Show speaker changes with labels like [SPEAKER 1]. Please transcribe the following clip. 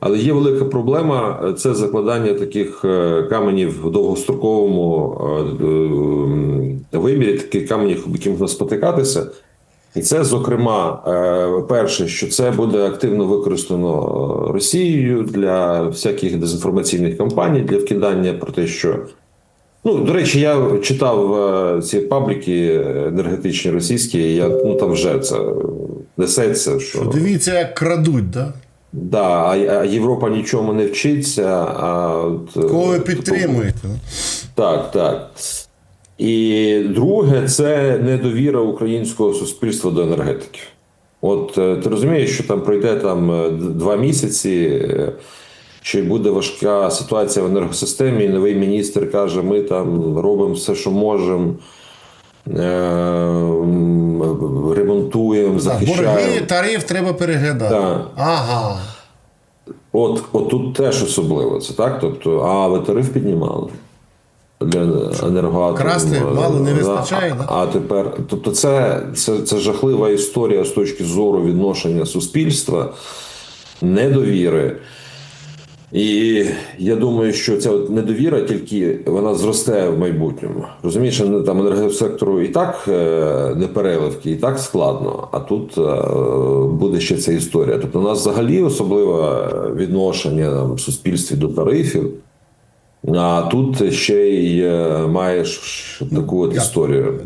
[SPEAKER 1] Але є велика проблема е, це закладання таких е, каменів в довгостроковому е, вимірі, таких каменів, яким можна спотикатися. І це, зокрема, перше, що це буде активно використано Росією для всяких дезінформаційних кампаній, для вкидання про те, що Ну, до речі, я читав ці пабліки енергетичні російські, і я ну там вже це несеться, що
[SPEAKER 2] Дивіться, як крадуть, да?
[SPEAKER 1] Да, а, Європа нічому не вчиться. А от, е,
[SPEAKER 2] Кого
[SPEAKER 1] типу,
[SPEAKER 2] підтримуєте?
[SPEAKER 1] Так, так. І друге, це недовіра українського суспільства до енергетиків. От е, ти розумієш, що там пройде там е, два місяці, й буде важка ситуація в енергосистемі, і новий міністр каже: ми там робимо все, що можемо. Е, Ремонтуємо, захищаємо.
[SPEAKER 2] борги, тариф треба переглядати.
[SPEAKER 1] Так.
[SPEAKER 2] Ага.
[SPEAKER 1] От, от тут теж особливо це, так? Тобто, а ви тариф піднімали для енергоатому.
[SPEAKER 2] Красти мало не вистачає,
[SPEAKER 1] А,
[SPEAKER 2] да?
[SPEAKER 1] а тепер, тобто, це, це, це жахлива історія з точки зору відношення суспільства, недовіри. І я думаю, що ця от недовіра тільки вона зросте в майбутньому. Розумієш, ну, там енергосектору і так е, не переливки, і так складно. А тут е, буде ще ця історія. Тобто, у нас взагалі особливе відношення там, в суспільстві до тарифів. А тут ще й е, маєш таку от історію.